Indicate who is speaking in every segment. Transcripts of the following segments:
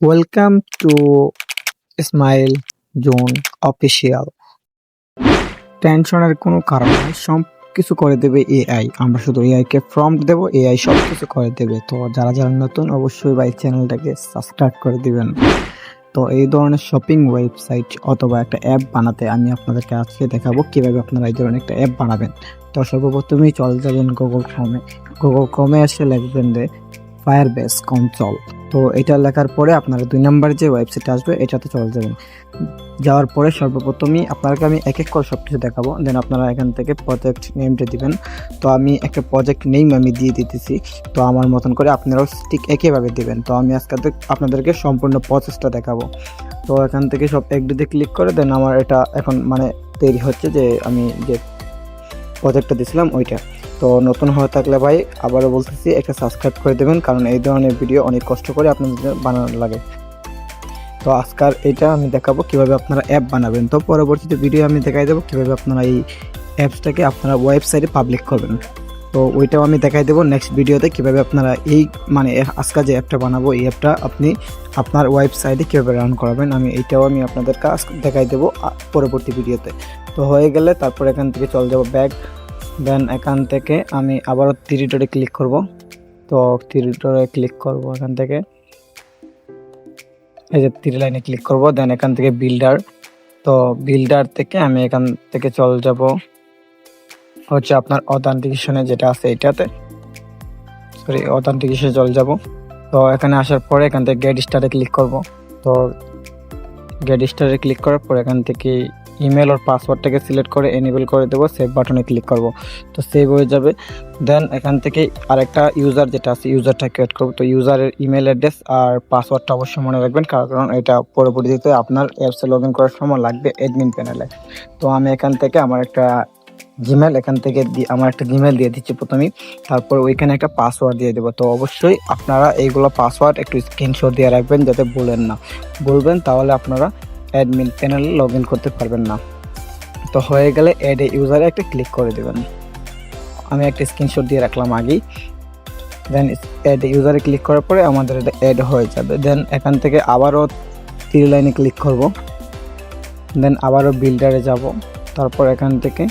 Speaker 1: Welcome to smile zone official টেনশনের কোনো কারণ নেই সব কিছু করে দেবে এআই আমরা শুধু এআই কে প্রম্পট দেবো এআই সব কিছু করে দেবে। তো যারা যারা নতুন, অবশ্যই ভাই চ্যানেলটাকে সাবস্ক্রাইব করে দিবেন। তো এই ধরনের শপিং ওয়েবসাইট অথবা একটা অ্যাপ বানাতে আমি আপনাদেরকে আজকে দেখাবো কীভাবে আপনারা এই ধরনের একটা অ্যাপ বানাবেন। তো সর্বপ্রথমেই চলে যাবেন গুগল ক্রমে গুগল ক্রমে এসে লিখবেন যে ফায়ার বেস কনসল তো এটা লেখার পরে আপনারা দুই নাম্বার যে ওয়েবসাইট আসবে, এটাতে চলে যাবেন। যাওয়ার পরে সর্বপ্রথমই আপনাকে আমি এক এক করে সব কিছু দেখাবো। দেন আপনারা এখান থেকে প্রজেক্ট নেমটা দিবেন। তো আমি একটা প্রজেক্ট নেম আমি দিয়ে দিতেছি। তো আমার মতন করে আপনারাও ঠিক একইভাবে দিবেন। তো আমি আজকে আপনাদেরকে সম্পূর্ণ প্রসেসটা দেখাবো। তো এখান থেকে সব এক একদিতে ক্লিক করে দেন আমার এটা এখন মানে তৈরি হচ্ছে যে আমি যে প্রজেক্টটা দিয়েছিলাম ওইটা। তো নতুন হয়ে থাকলে ভাই, আবারও বলতেছি, একটা সাবস্ক্রাইব করে দেবেন, কারণ এই ধরনের ভিডিও অনেক কষ্ট করে আপনাদের বানানো লাগে। তো আজকাল এটা আমি দেখাবো কীভাবে আপনারা অ্যাপ বানাবেন। তো পরবর্তীতে ভিডিও আমি দেখাই দেবো কীভাবে আপনারা এই অ্যাপসটাকে আপনারা ওয়েবসাইটে পাবলিক করবেন। তো ওইটাও আমি দেখাই দেবো নেক্সট ভিডিওতে কীভাবে আপনারা এই মানে আজকাল যে অ্যাপটা বানাবো, এই অ্যাপটা আপনি আপনার ওয়েবসাইটে কীভাবে রান করাবেন, আমি এইটাও আমি আপনাদের কাজ দেখাই দেবো পরবর্তী ভিডিওতে তো। হয়ে গেলে তারপর এখান থেকে চলে যাব ব্যাগ দেন এখান থেকে আমি আবারও থ্রিডরে ক্লিক করব। তো থ্রিডরে ক্লিক করব এখান থেকে। এই যে থ্রি লাইনে ক্লিক করব দেন এখান থেকে বিল্ডার তো বিল্ডার থেকে আমি এখান থেকে চলে যাব। হচ্ছে আপনার অথেন্টিকেশনে যেটা আছে এটাতে। সরি অথেন্টিকেশনে চলে যাব। তো এখানে আসার পরে এখান থেকে গেট স্টারে ক্লিক করব। তো গেট স্টারে ক্লিক করার পর এখান থেকে ইমেল ওর পাসওয়ার্ডটাকে সিলেক্ট করে এনেবল করে দেবো সেভ বাটনে ক্লিক করব। তো সেভ হয়ে যাবে। দেন এখান থেকে আরেকটা ইউজার যেটা আছে ইউজারটা ক্রিয়েট করব। তো ইউজারের ইমেল অ্যাড্রেস আর পাসওয়ার্ডটা অবশ্যই মনে রাখবেন, কারণ এটা পরবর্তীতে আপনার অ্যাপসে লগ ইন করার সময় লাগবে অ্যাডমিন প্যানেলে তো আমি এখান থেকে আমার একটা জিমেল এখান থেকে আমার একটা জিমেল দিয়ে দিচ্ছি প্রথমেই তারপর ওইখানে একটা পাসওয়ার্ড দিয়ে দেবো। তো অবশ্যই আপনারা এইগুলো পাসওয়ার্ড একটু স্ক্রিনশট দিয়ে রাখবেন, যাতে বলেন না। বলবেন, তাহলে আপনারা অ্যাডমিন প্যানেলে লগ করতে পারবেন না। তো হয়ে গেলে অ্যাড ইউজারে একটা ক্লিক করে দেবেন। আমি একটা স্ক্রিনশট দিয়ে রাখলাম আগেই। দেন অ্যাড ইউজারে ক্লিক করার পরে আমাদের এটা অ্যাড হয়ে যাবে। দেন এখান থেকে আবারও থ্রি লাইনে ক্লিক করব। দেন আবারও বিল্ডারে যাব। তারপর এখান থেকে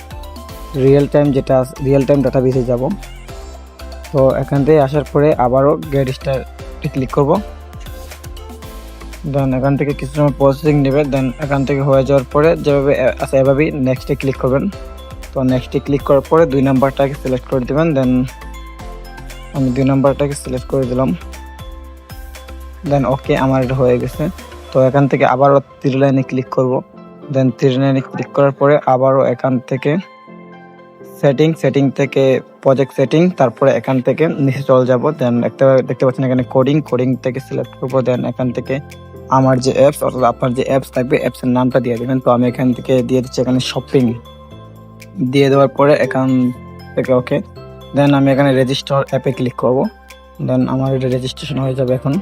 Speaker 1: রিয়েল টাইম যেটা রিয়েল টাইম ডাটা ডাটাবেসে যাব। তো এখান থেকে আসার পরে আবারও গেট স্টারে ক্লিক করব। দেন এখান থেকে কিছু সময় প্রসেসিং নেবে, দেন এখান থেকে হয়ে যাওয়ার পরে যেভাবে আছে এভাবেই নেক্সটে ক্লিক করবেন। তো নেক্সটে ক্লিক করার পরে দুই নাম্বারটাকে সিলেক্ট করে দেবেন, দেন আমি দুই নাম্বারটাকে সিলেক্ট করে দিলাম। দেন ওকে আমার এটা হয়ে গেছে। তো এখান থেকে আবারও থ্রি লাইনে ক্লিক করব। দেন থ্রি লাইনে ক্লিক করার পরে আবারও এখান থেকে সেটিং সেটিং থেকে প্রজেক্ট সেটিং তারপরে এখান থেকে নিচে চলে যাব। দেন একটা দেখতে পাচ্ছেন এখানে কোডিং কোডিং থেকে সিলেক্ট করব। দেন এখান থেকে আমার যে অ্যাপস অর্থাৎ আপনার যে অ্যাপস থাকবে অ্যাপসের নামটা দিয়ে দেবেন। তো আমি এখান থেকে দিয়ে দিচ্ছি এখানে শপিং দিয়ে দেওয়ার পরে এখান থেকে ওকে দেন আমি এখানে রেজিস্টার অ্যাপে ক্লিক করব। দেন আমার এটা রেজিস্ট্রেশন হয়ে যাবে এখন।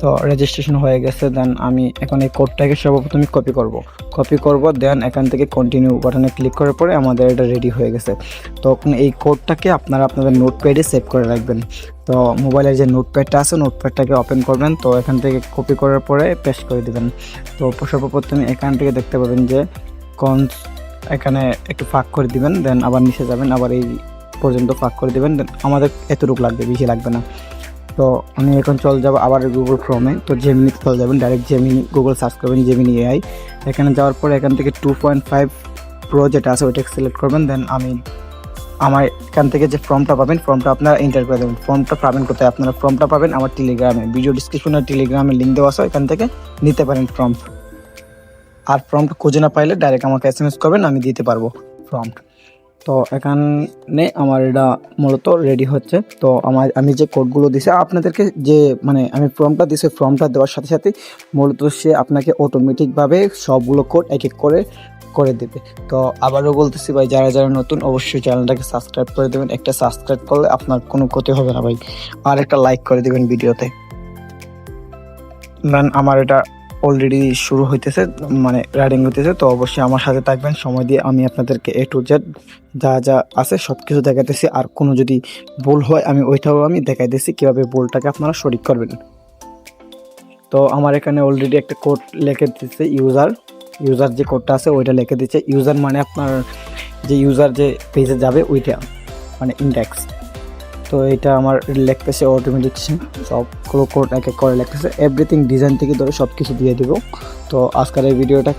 Speaker 1: তো রেজিস্ট্রেশন হয়ে গেছে দেন আমি এখন এই কোডটাকে সর্বপ্রথমে কপি করব। কপি করব দেন এখান থেকে কন্টিনিউ বাটনে ক্লিক করার পরে আমাদের এটা রেডি হয়ে গেছে। তখন এই কোডটাকে আপনারা আপনাদের নোটপ্যাডে সেভ করে রাখবেন। তো মোবাইলের যে নোটপ্যাডটা আছে নোটপ্যাডটাকে ওপেন করবেন, তো এখান থেকে কপি করার পরে পেস্ট করে দেবেন। তো সর্বপ্রথমে এখান থেকে দেখতে পাবেন যে কনস এখানে একটু ফাঁক করে দিবেন দেন আবার নিচে যাবেন, আবার এই পর্যন্ত ফাঁক করে দিবেন দেন আমাদের এতটুকু লাগবে, বেশি লাগবে না। তো আমি এখন চলে যাব আবার গুগল ক্রোমে তো জেমিনি চলে যাবেন ডাইরেক্ট জেমিনি গুগল সার্চ করবেন জেমিনি এআই এখানে যাওয়ার পরে এখান থেকে টু পয়েন্ট ফাইভ প্রো যেটা আছে ওইটাকে সিলেক্ট করবেন দেন আমি আমার এখান থেকে যে ফর্মটা পাবেন ফর্মটা আপনারা এন্টার করে দেবেন। ফর্মটা পাবেন কোথায়? আপনারা ফর্মটা পাবেন আমার টেলিগ্রামে ভিডিও ডিসক্রিপশনে টেলিগ্রামে লিঙ্ক দেওয়া আছে এখান থেকে নিতে পারেন ফর্ম আর ফর্মটা খুঁজে না পাইলে ডাইরেক্ট আমাকে এস এম এস করবেন, আমি দিতে পারব ফর্ম তো এখানে আমার এটা মূলত রেডি হচ্ছে। তো আমার, আমি যে কোডগুলো দিছি, আপনাদেরকে যে মানে আমি ফর্মটা দিছি ফর্মটা দেওয়ার সাথে সাথে মূলত সে আপনাকে অটোমেটিকভাবে সবগুলো কোড এক এক করে করে দেবে। তো আবারও বলতেছি ভাই, যারা যারা নতুন, অবশ্যই চ্যানেলটাকে সাবস্ক্রাইব করে দেবেন। একটা সাবস্ক্রাইব করলে আপনার কোনো ক্ষতি হবে না ভাই। আর একটা লাইক করে দেবেন ভিডিওতে। দেন আমার এটা অলরেডি শুরু হইতেছে মানে রাইডিং হইতেছে, তো অবশ্যই আমার সাথে থাকবেন। সময় দিয়ে আমি আপনাদেরকে এ টু জেড যা যা আছে সব কিছু দেখাইতেছি। আর কোনো যদি ভুল হয়, আমি ওইটাও আমি দেখাইতেছি কীভাবে ভুলটাকে আপনারা সঠিক করবেন। তো আমার এখানে অলরেডি একটা কোড লিখে দিচ্ছে ইউজার ইউজার যে কোডটা আছে, ওইটা লিখে দিচ্ছে। ইউজার মানে আপনার যে ইউজার যে পেজে যাবে, ওইটা মানে ইন্ডেক্স তো এটা আমার লিখতেছে অটোমেটিক সবগুলো কোড এক এক করে লিখতেছে এভরিথিং ডিজাইন থেকে ধরে সব কিছু দিয়ে দেবো। তো আজকের এই ভিডিওটা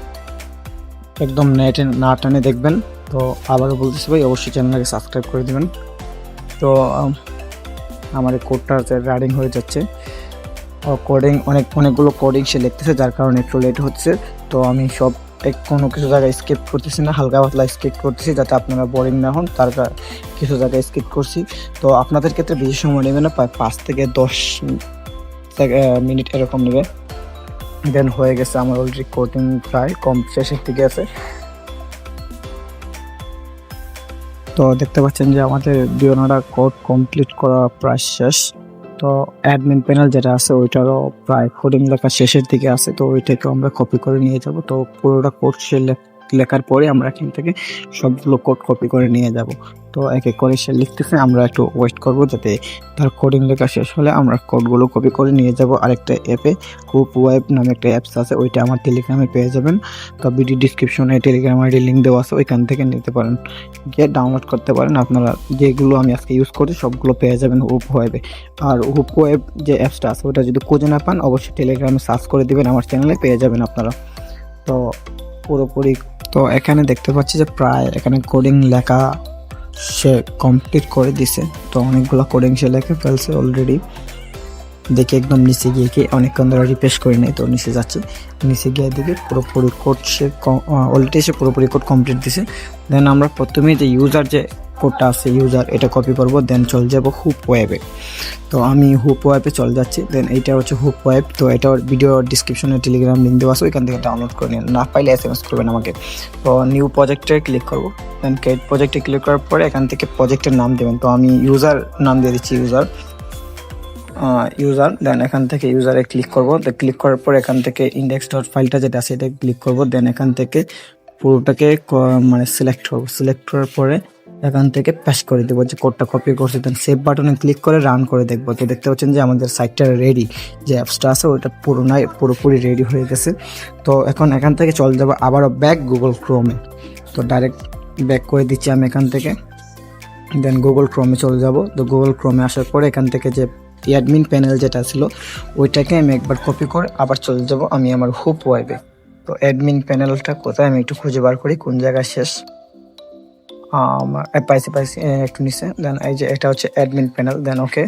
Speaker 1: একদম নেটে না টানে দেখবেন। তো আবারও বলতেছি ভাই, অবশ্যই চ্যানেলটাকে সাবস্ক্রাইব করে দেবেন। তো আমার এই কোডটা রানিং হয়ে যাচ্ছে কোডিং অনেক, অনেকগুলো কোডিং সে লিখতেছে, যার কারণে একটু লেট হচ্ছে। তো আমি সব কোনো কিছু জায়গায় স্কিপ করতেছি না, হালকা পাতলা স্কিপ করতেছি যাতে আপনারা বোরিং না হন, তার কিছু জায়গায় স্কিপ করছি। তো আপনাদের ক্ষেত্রে বেশি সময় নেবে না, প্রায় পাঁচ থেকে দশ মিনিট এরকম নেবে। দেন হয়ে গেছে আমার অলরেডি কোডিং প্রায় কম শেষের দিকে আছে। তো দেখতে পাচ্ছেন যে আমাদের ডিওনারা কোড কমপ্লিট করা প্রায় শেষ। তো অ্যাডমিন প্যানেল যেটা আছে, ওইটারও প্রায় কোডিং লেখা শেষের দিকে আছে, তো ওইটাকে আমরা কপি করে নিয়ে যাব। তো পুরোটা কোড লেখার পরে আমরা এখান থেকে সবগুলো কোড কপি করে নিয়ে যাব। তো এক এক করে সে লিখতেছে, আমরা একটু ওয়েট করব যাতে তার কোডিং লেখা শেষ হলে আমরা কোডগুলো কপি করে নিয়ে যাব আরেকটা অ্যাপে খুব ওয়েব নামে একটা অ্যাপস আছে, ওইটা আমার টেলিগ্রামে পেয়ে যাবেন। তো ভিডিও ডিসক্রিপশনে টেলিগ্রাম আইডি লিঙ্ক দেওয়া আছে, ওইখান থেকে নিতে পারেন। গিয়ে ডাউনলোড করতে পারেন, আপনারা যেগুলো আমি আজকে ইউজ করি সবগুলো পেয়ে যাবেন হুপ ওয়েবে আর হুপ ওয়েব যে অ্যাপসটা আছে, ওটা যদি খুঁজে না পান, অবশ্যই টেলিগ্রামে সার্চ করে দেবেন, আমার চ্যানেলে পেয়ে যাবেন আপনারা। তো পুরোপুরি, তো এখানে দেখতে পাচ্ছি যে প্রায় এখানে কোডিং লেখা সে কমপ্লিট করে দিছে। তো অনেকগুলো কোডিং সে লেখে ফেলছে অলরেডি দেখে একদম নিচে গিয়ে কি অনেকক্ষণ ধরে রিপ্লেস করে নেয় তো নিচে যাচ্ছে। নিচে গিয়ে দেখে পুরোপুরি কোড সে অলরেডি সে পুরোপুরি কোড কমপ্লিট দিছে। দেন আমরা প্রথমেই যে ইউজার যে কোডটা আছে ইউজার এটা কপি করব দেন চল যাব হুপ ওয়েবে তো আমি হুপ ওয়েবে চলে যাচ্ছি দেন এইটা হচ্ছে হুপ ওয়েব তো এটা ভিডিও ডিসক্রিপশনে টেলিগ্রাম লিঙ্ক দেওয়া আছে, ওইখান থেকে ডাউনলোড করে নিন। না পাইলে এস এম এস করবেন আমাকে। তো নিউ প্রজেক্টে ক্লিক করব। দেন ক্রিয়েট প্রজেক্টে ক্লিক করার পরে এখান থেকে প্রজেক্টের নাম দেবেন। তো আমি ইউজার নাম দিয়ে দিচ্ছি ইউজার ইউজার দেন এখান থেকে ইউজারে ক্লিক করব। তো ক্লিক করার পর এখান থেকে ইন্ডেক্স ডট ফাইলটা যেটা আছে, এটা ক্লিক করব। দেন এখান থেকে পুরোটাকে মানে সিলেক্ট করব। সিলেক্ট করার পরে এখান থেকে প্যাশ করে দেবো, যে কোডটা কপি করছে দেন সেভ বাটনে ক্লিক করে রান করে দেখব। তো দেখতে পাচ্ছেন যে আমাদের সাইটটা রেডি যে অ্যাপসটা আছে ওটা পুরো নাই পুরোপুরি রেডি হয়ে গেছে। তো এখন এখান থেকে চলে যাব আবারও ব্যাক গুগল ক্রোমে তো ডাইরেক্ট ব্যাক করে দিচ্ছি আমি এখান থেকে। দেন গুগল ক্রোমে চলে যাব। তো গুগল ক্রোমে আসার পরে এখান থেকে যে অ্যাডমিন প্যানেল যেটা ছিল, ওইটাকে আমি একবার কপি করে আবার চলে যাব আমি আমার হুপ ওয়াইবে তো অ্যাডমিন প্যানেলটা কোথায় আমি একটু খুঁজে বার করি, কোন জায়গায় শেষ? পাইছি পাইছি এ, একটু নিচে দেন এই যে এটা হচ্ছে অ্যাডমিন প্যানেল দেন ওকে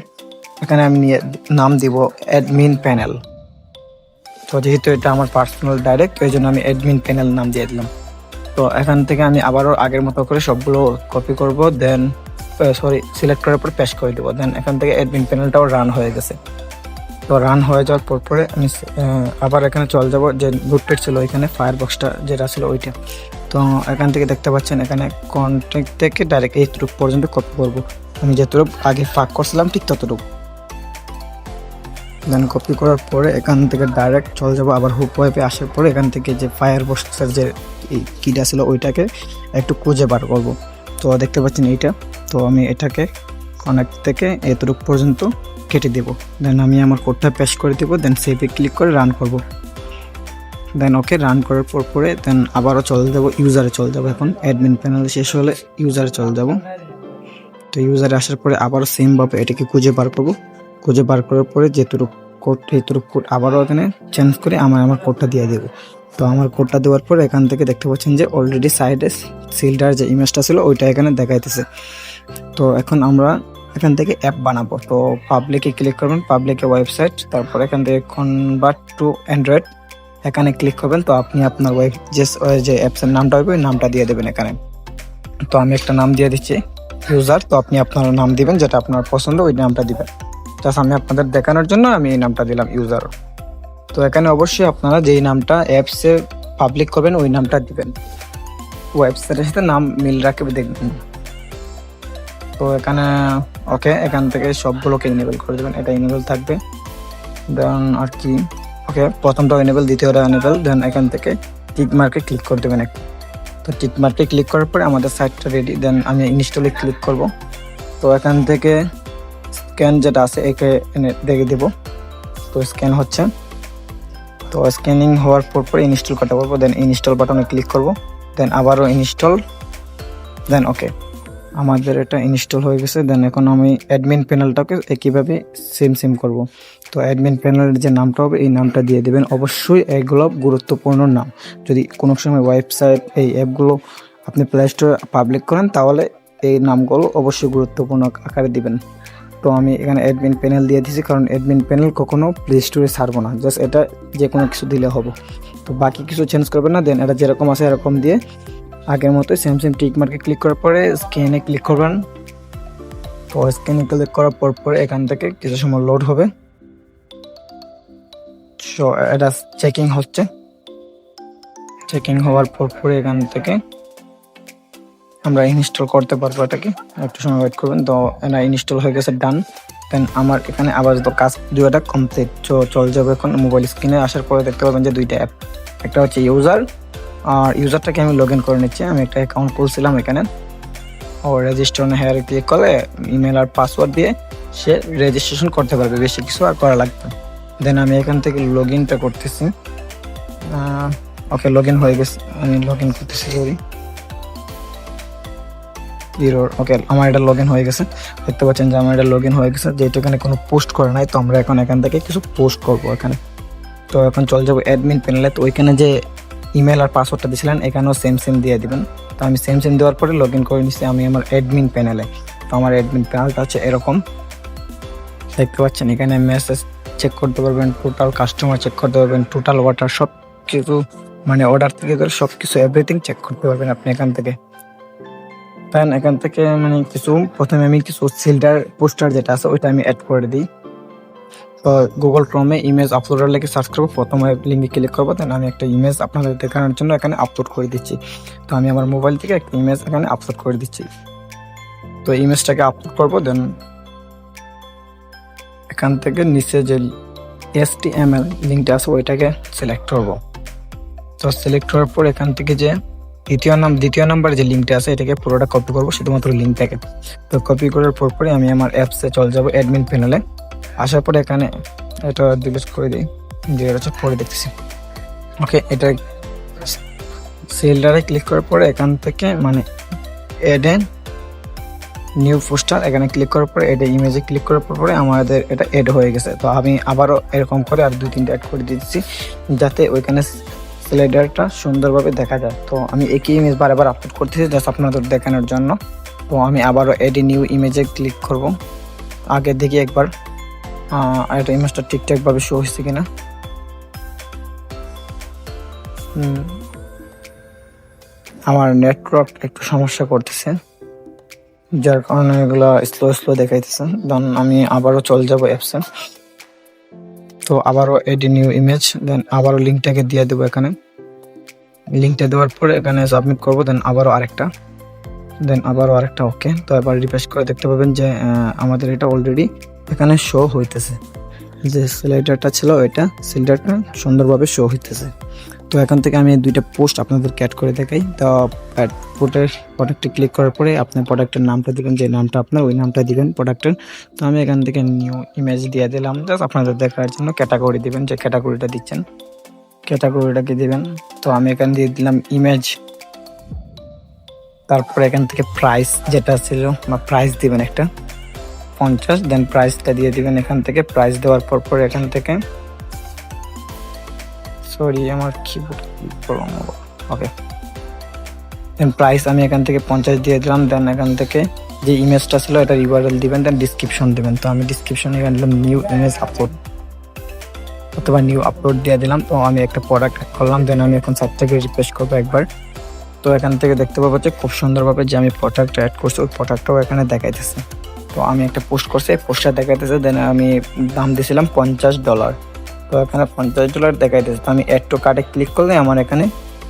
Speaker 1: এখানে আমি নিয়ে নাম দিব অ্যাডমিন প্যানেল তো যেহেতু এটা আমার পার্সোনাল ডাইরেক্ট ওই জন্য আমি অ্যাডমিন প্যানেল নাম দিয়ে দিলাম। তো এখান থেকে আমি আবারও আগের মতো করে সবগুলো কপি করব দেন সরি সিলেক্ট করার পর পেশ করে দেবো। দেন এখান থেকে অ্যাডমিন প্যানেলটাও রান হয়ে গেছে। তো রান হয়ে যাওয়ার পর পরে আমি আবার এখানে চলে যাব যে বুটপেট ছিল ওইখানে ফায়ার বক্সটা যেটা ছিল ওইটা। তো এখান থেকে দেখতে পাচ্ছেন এখানে কন্ট্যাক্ট থেকে ডাইরেক্ট এইটুকু পর্যন্ত কপি করব। আমি যতটুকু আগে পাক করছিলাম ঠিক ততটুকু। দেন কপি করার পরে এখান থেকে ডাইরেক্ট চলে যাব আবার হুপ ওয়েবে আসার পরে এখান থেকে যে ফায়ার বক্সের যে কিটা ছিল ওইটাকে একটু খুঁজে বার করব। তো দেখতে পাচ্ছেন এইটা। তো আমি এটাকে কানেক্ট থেকে এতটুকু পর্যন্ত কেটে দেব। দেন আমি আমার কোডটা পেশ করে দেবো দেন সেভে ক্লিক করে রান করব। দেন ওকে রান করার পর পরে দেন আবারও চলে যাব ইউজারে চলে যাব এখন। অ্যাডমিন প্যানেল শেষ হলে ইউজারে চলে যাব। তো ইউজারে আসার পরে আবারও সেমভাবে এটাকে খুঁজে বার করব। খুঁজে বার করার পরে যেটুকু কোড এইটুকু কোড আবারও এখানে চেঞ্জ করে আমার আমার কোডটা দিয়ে দেবো। তো আমার কোডটা দেওয়ার পর এখান থেকে দেখতে পাচ্ছেন যে অলরেডি সাইডে সিলটার যে ইমেজটা ছিল, ওইটা এখানে দেখাইতেছে। তো এখন আমরা এখান থেকে অ্যাপ বানাবো। তো পাবলিকে ক্লিক করবেন পাবলিকে ওয়েবসাইট তারপর এখান থেকে কনভার্ট টু অ্যান্ড্রয়েড এখানে ক্লিক করবেন, তো আপনি আপনার ওয়েব যে যে অ্যাপসের নামটা হবে, ওই নামটা দিয়ে দেবেন এখানে। তো আমি একটা নাম দিয়ে দিচ্ছি ইউজার তো আপনি আপনার নাম দিবেন, যেটা আপনার পছন্দ, ওই নামটা দিবেন। জাস্ট আমি আপনাদের দেখানোর জন্য আমি এই নামটা দিলাম ইউজার তো এখানে অবশ্যই আপনারা যেই নামটা অ্যাপসে পাবলিক করবেন, ওই নামটা দিবেন। ওয়েবসাইটের সাথে নাম মিল রাখবে, দেখবেন। তো এখানে ওকে এখান থেকে সবগুলোকে ইনেবল করে দেবেন, এটা ইনেবল থাকবে। দেন আর কি? ওকে প্রথমটা এনেবল দ্বিতীয়টা এনেবল দেন এখান থেকে টিক মার্কে ক্লিক করে দেবেন একটা তো টিক মার্কে ক্লিক করার পরে আমাদের সাইটটা রেডি দেন আমি ইনস্টলে ক্লিক করব। তো এখান থেকে স্ক্যান যেটা আছে, একে এনে দেখে দেব। তো স্ক্যান হচ্ছে। তো স্ক্যানিং হওয়ার পর পরে ইনস্টল করতে পারব দেন ইনস্টল বাটনে ক্লিক করব। দেন আবারও ইনস্টল দেন ওকে আমাদের এটা ইনস্টল হয়ে গেছে দেন এখন আমি অ্যাডমিন প্যানেলটাকে একইভাবে সেম সেম করব। তো অ্যাডমিন প্যানেলের যে নামটা হবে, এই নামটা দিয়ে দেবেন। অবশ্যই এগুলো গুরুত্বপূর্ণ নাম। যদি কোনো সময় ওয়েবসাইট এই অ্যাপগুলো আপনি প্লে স্টোরে পাবলিক করেন, তাহলে এই নামগুলো অবশ্যই গুরুত্বপূর্ণ আকারে দিবেন। তো আমি এখানে অ্যাডমিন প্যানেল দিয়ে দিয়েছি, কারণ অ্যাডমিন প্যানেল কখনও প্লে স্টোরে ছাড়বো না। জাস্ট এটা যে কোনো কিছু দিলে হবে। তো বাকি কিছু চেঞ্জ করবেন না দেন এটা যেরকম আছে এরকম দিয়ে আগের মতো সেম সেম টিক মার্কে ক্লিক করার পরে স্ক্যানে ক্লিক করবেন। তো স্ক্যানে ক্লিক করার পর পরে এখান থেকে কিছু সময় লোড হবে। সো এটা চেকিং হচ্ছে। চেকিং হওয়ার পর পরে এখান থেকে আমরা ইনস্টল করতে পারব এটাকে। একটু সময় ওয়েট করবেন। তো, এটা ইনস্টল হয়ে গেছে ডান দেন আমার এখানে আবার তো কাজ দুটা কমপ্লিট চল যাবে এখন মোবাইল স্ক্রিনে আসার পরে দেখতে পাবেন যে দুইটা অ্যাপ একটা হচ্ছে ইউজার আর ইউজারটাকে আমি লগ ইন করে নিচ্ছি। আমি একটা অ্যাকাউন্ট খুলছিলাম এখানে। ও রেজিস্ট্রেশন হেয়ারে ক্লিক করলে ইমেল আর পাসওয়ার্ড দিয়ে সে রেজিস্ট্রেশন করতে পারবে। বেশি কিছু আর করা লাগবে দেন আমি এখান থেকে লগ ইনটা করতেছি। ওকে লগ ইন হয়ে গেছে। আমি লগ ইন করতেছি সরি জিরোর ওকে আমার এটা লগ ইন হয়ে গেছে। দেখতে পাচ্ছেন যে আমার এটা লগ ইন হয়ে গেছে। যেহেতু এখানে কোনো পোস্ট করে নাই, তো আমরা এখন এখান থেকে কিছু পোস্ট করব এখানে। তো এখন চলে যাব অ্যাডমিন প্যানেলে তো ওইখানে যে ইমেল আর পাসওয়ার্ডটা দিয়েছিলেন এখানেও সেম সেম দিয়ে দিবেন। তো আমি সেম সেম দেওয়ার পরে লগ ইন করে নিচ্ছি আমি আমার অ্যাডমিন প্যানেলে তো আমার অ্যাডমিন প্যানেলটা হচ্ছে এরকম। দেখতে পাচ্ছেন এখানে মেসেজ চেক করতে পারবেন টোটাল কাস্টমার চেক করতে পারবেন টোটাল ওয়াটার সব কিছু মানে অর্ডার থেকে ধরে সব কিছু এভরিথিং চেক করতে পারবেন আপনি এখান থেকে। দেন এখান থেকে মানে কিছু, প্রথমে আমি কিছু সিল্ডার, পোস্টার যেটা আছে, ওইটা আমি অ্যাড করে দিই। তো গুগল ক্রমে ইমেজ আপলোডার লেগে সার্চ করব, প্রথমে লিঙ্কে ক্লিক করব দেন আমি একটা ইমেজ আপনাদের দেখানোর জন্য এখানে আপলোড করে দিচ্ছি। তো আমি আমার মোবাইল থেকে একটা ইমেজ এখানে আপলোড করে দিচ্ছি। তো ইমেজটাকে আপলোড করব দেন এখান থেকে নিচে যে এস টি এম এল লিঙ্কটা আছে, ওইটাকে সিলেক্ট করব। তো সিলেক্ট করার পর এখান থেকে যে দ্বিতীয় নাম দ্বিতীয় নাম্বার যে লিঙ্কটা আছে, এটাকে পুরোটা কপি করব, শুধুমাত্র লিঙ্কটাকে তো কপি করার পর পরে আমি আমার অ্যাপসে চলে যাব অ্যাডমিন প্যানেলে আসার পরে এখানে এটা ডিলিট করে দিই। দিয়ে হচ্ছে পরে দেখতেছি। ওকে এটা সেলটারে ক্লিক করার পরে এখান থেকে মানে এন নিউ পোস্টার এখানে ক্লিক করার পরে, এটা ইমেজে ক্লিক করার পরে আমাদের এটা এড হয়ে গেছে। তো আমি আবারও এরকম করে আর দুই তিনটা অ্যাড করে দিচ্ছি যাতে ওইখানে স্লাইডারটা সুন্দরভাবে দেখা যায়। তো আমি একই ইমেজ বারবার আপলোড করতেছি জাস্ট আপনাদের দেখানোর জন্য। তো আমি আবারও এডি নিউ ইমেজে ক্লিক করব। আগে দেখি একবার এটা ইমেজটা ঠিকঠাকভাবে শো হচ্ছে কিনা। আমার নেটওয়ার্ক একটু সমস্যা করতেছে। যার কারণে এগুলো স্লো স্লো দেখাইতেছে। দেন আমি আবারও চল যাব অ্যাপসে তো আবারও এডি নিউ ইমেজ দেন আবারও লিঙ্কটাকে দিয়ে দেবো এখানে। লিঙ্কটা দেওয়ার পরে এখানে সাবমিট করব দেন আবারও আরেকটা। দেন আবারও আরেকটা ওকে তো এবার রিফ্রেশ করে দেখতে পাবেন যে আমাদের এটা অলরেডি এখানে শো হইতেছে। যে সিলাইডারটা ছিল ওইটা সিলিন্ডারটা সুন্দরভাবে শো হইতেছে। তো এখান থেকে আমি দুইটা পোস্ট আপনাদের অ্যাড করে দেখাই। তো প্রোডাক্টের প্রোডাক্টে ক্লিক করার পরে আপনার প্রোডাক্টের নামটা দিবেন, যে নামটা আপনার, ওই নামটা দিবেন প্রোডাক্টের তো আমি এখান থেকে নিউ ইমেজ দিয়ে দিলাম। জাস্ট আপনাদের দেখার জন্য ক্যাটাগরি দিবেন, যে ক্যাটাগরিটা দিচ্ছেন। ক্যাটাগরিটাকে দিবেন? তো আমি এখান দিয়ে দিলাম ইমেজ তারপরে এখান থেকে প্রাইস যেটা ছিল, বা প্রাইস দিবেন একটা। পঞ্চাশ দেন প্রাইসটা দিয়ে দিবেন এখান থেকে। প্রাইস দেওয়ার পর পর এখান থেকে সরি আমার কিবোর্ড ওকে দেন প্রাইস আমি এখান থেকে পঞ্চাশ দিয়ে দিলাম দেন এখান থেকে যে ইমেজটা ছিল এটা ইউআরএল দিবেন দেন ডিসক্রিপশন দিবেন। তো আমি ডিসক্রিপশনে এখানে দিলাম নিউ ইমেজ আপলোড অথবা নিউ আপলোড দিয়ে দিলাম। তো আমি একটা প্রোডাক্ট করলাম দেন আমি এখন সাইট থেকে রিফ্রেশ করব একবার। তো এখান থেকে দেখতে পাবো যে খুব সুন্দরভাবে যে আমি প্রোডাক্ট অ্যাড করছি, ওই প্রোডাক্টটাও এখানে দেখাইতেছে। তো আমি একটা পোস্ট করছি পোস্টটা দেখাইতেছে দেন আমি দাম দিয়েছিলাম পঞ্চাশ ডলার তো এখানে পঞ্চাশ ডলার দেখাইতেছে। তো আমি অ্যাড টু কার্ডে ক্লিক করলে আমার এখানে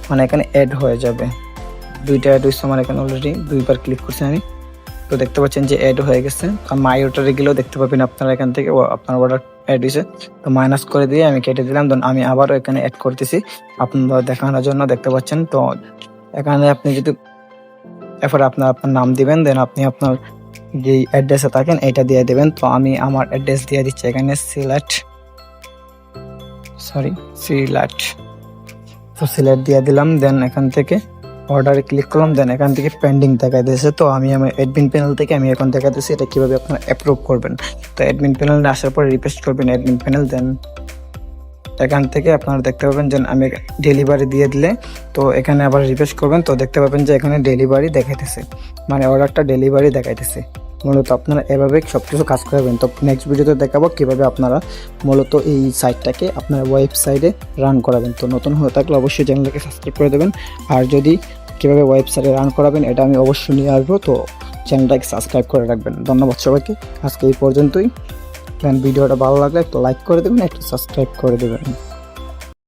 Speaker 1: মানে এখানে অ্যাড হয়ে যাবে। দুইটা অ্যাড হয়েছে আমার এখানে অলরেডি দুইবার ক্লিক করছি আমি। তো দেখতে পাচ্ছেন যে অ্যাড হয়ে গেছে। আর মাই অর্ডারে গেলেও দেখতে পাবেন আপনারা এখান থেকে আপনার অর্ডার অ্যাড হয়েছে। তো মাইনাস করে দিয়ে আমি কেটে দিলাম। দেন আমি আবারও এখানে অ্যাড করতেছি আপনার দেখানোর জন্য। দেখতে পাচ্ছেন তো এখানে আপনি যদি এরপর আপনার আপনার নাম দিবেন দেন আপনি আপনার যেই অ্যাড্রেসে থাকেন এটা দিয়ে দেবেন। তো আমি আমার অ্যাড্রেস দিয়ে দিচ্ছি। এখানে সিলেট সরি সিলেক্ট তো সিলেক্ট দিয়ে দিলাম দেন এখান থেকে অর্ডারে ক্লিক করলাম দেন এখান থেকে পেন্ডিং দেখাই দিয়েছে। তো আমি আমার অ্যাডমিন প্যানেল থেকে আমি এখন দেখাতেছি এটা কীভাবে আপনারা অ্যাপ্রুভ করবেন। তো অ্যাডমিন প্যানেলে আসার পরে রিকোয়েস্ট করবেন অ্যাডমিন প্যানেল দেন এখান থেকে আপনারা দেখতে পাবেন যে আমি ডেলিভারি দিয়ে দিলে, তো এখানে আবার রিকোয়েস্ট করবেন, তো দেখতে পাবেন যে এখানে ডেলিভারি দেখাইতেছে। মানে অর্ডারটা ডেলিভারি দেখাইতেছে। মূলত আপনারা এভাবে সব কিছু কাজ করবেন। তো নেক্সট ভিডিওতে দেখাবো কীভাবে আপনারা মূলত এই সাইটটাকে আপনার ওয়েবসাইটে রান করাবেন। তো নতুন হয়ে থাকলে অবশ্যই চ্যানেলটাকে সাবস্ক্রাইব করে দেবেন। আর যদি কীভাবে ওয়েবসাইটে রান করাবেন, এটা আমি অবশ্যই নিয়ে আসব। তো চ্যানেলটাকে সাবস্ক্রাইব করে রাখবেন। ধন্যবাদ সবাইকে। আজকে এই পর্যন্তই। ভিডিওটা ভালো লাগলে একটা লাইক করে দেবেন, একটা সাবস্ক্রাইব করে দেবেন।